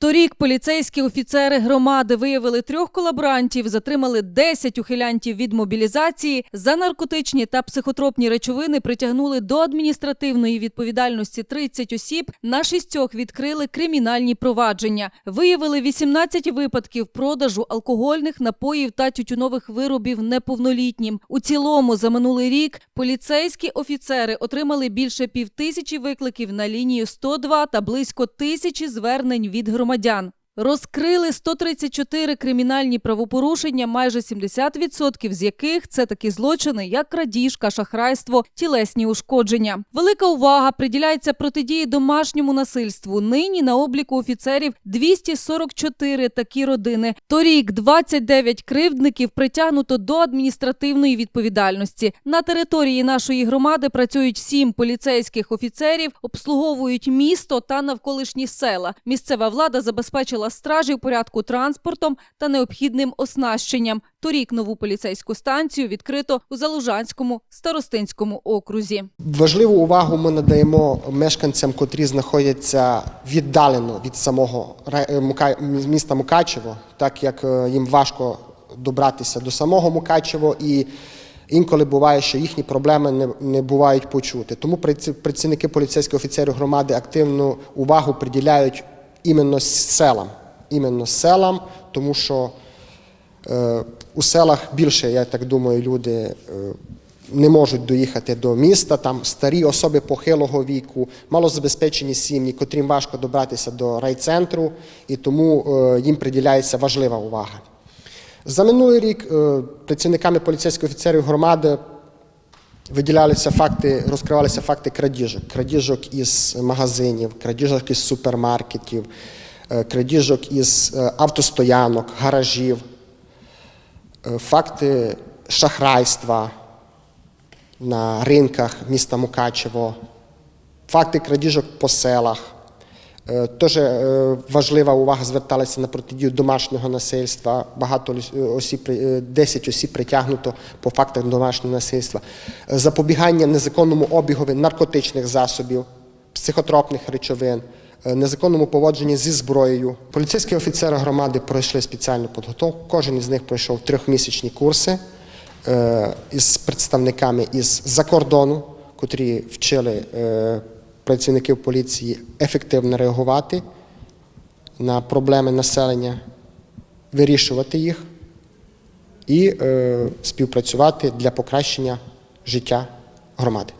Торік поліцейські офіцери громади виявили трьох колаборантів, затримали 10 ухилянтів від мобілізації. За наркотичні та психотропні речовини притягнули до адміністративної відповідальності 30 осіб. На шістьох відкрили кримінальні провадження. Виявили 18 випадків продажу алкогольних напоїв та тютюнових виробів неповнолітнім. У цілому за минулий рік поліцейські офіцери отримали більше півтисячі викликів на лінію 102 та близько тисячі звернень від громадян громадян. Розкрили 134 кримінальні правопорушення, майже 70% з яких це такі злочини, як крадіжка, шахрайство, тілесні ушкодження. Велика увага приділяється протидії домашньому насильству. Нині на обліку офіцерів 244 такі родини. Торік 29 кривдників притягнуто до адміністративної відповідальності. На території нашої громади працюють сім поліцейських офіцерів, обслуговують місто та навколишні села. Місцева влада забезпечила стражів порядку транспортом та необхідним оснащенням. Торік нову поліцейську станцію відкрито у Залужанському старостинському окрузі. Важливу увагу ми надаємо мешканцям, котрі знаходяться віддалено від самого е, міста Мукачево, так як е, їм важко добратися до самого Мукачево і. Інколи буває, що їхні проблеми не, не бувають почути. Тому працівники поліцейських офіцерів громади активну увагу приділяють іменно селам. Іменно селам, тому що Е, У селах більше, я так думаю, люди е, не можуть доїхати до міста. Там старі особи похилого віку, малозабезпечені сім'ї, котрим важко добратися до райцентру, і тому е, їм приділяється важлива увага. За минулий рік е, працівниками поліцейських офіцерів громади виділялися факти, розкривалися факти крадіжок, крадіжок із магазинів, крадіжок із супермаркетів, е, крадіжок із е, автостоянок, гаражів, е, факти шахрайства на ринках міста Мукачево, факти крадіжок по селах. Е, Теж е, важлива увага зверталася на протидію домашнього насильства. Багато е, осіб, при- е, 10 осіб притягнуто по фактах домашнього насильства. Запобігання незаконному обігові наркотичних засобів, психотропних речовин, незаконному поводженні зі зброєю. Поліцейські офіцери громади пройшли спеціальну підготовку. Кожен із них пройшов трьохмісячні курси із представниками із-за кордону, котрі вчили працівників поліції ефективно реагувати на проблеми населення, вирішувати їх і е, співпрацювати для покращення життя громади.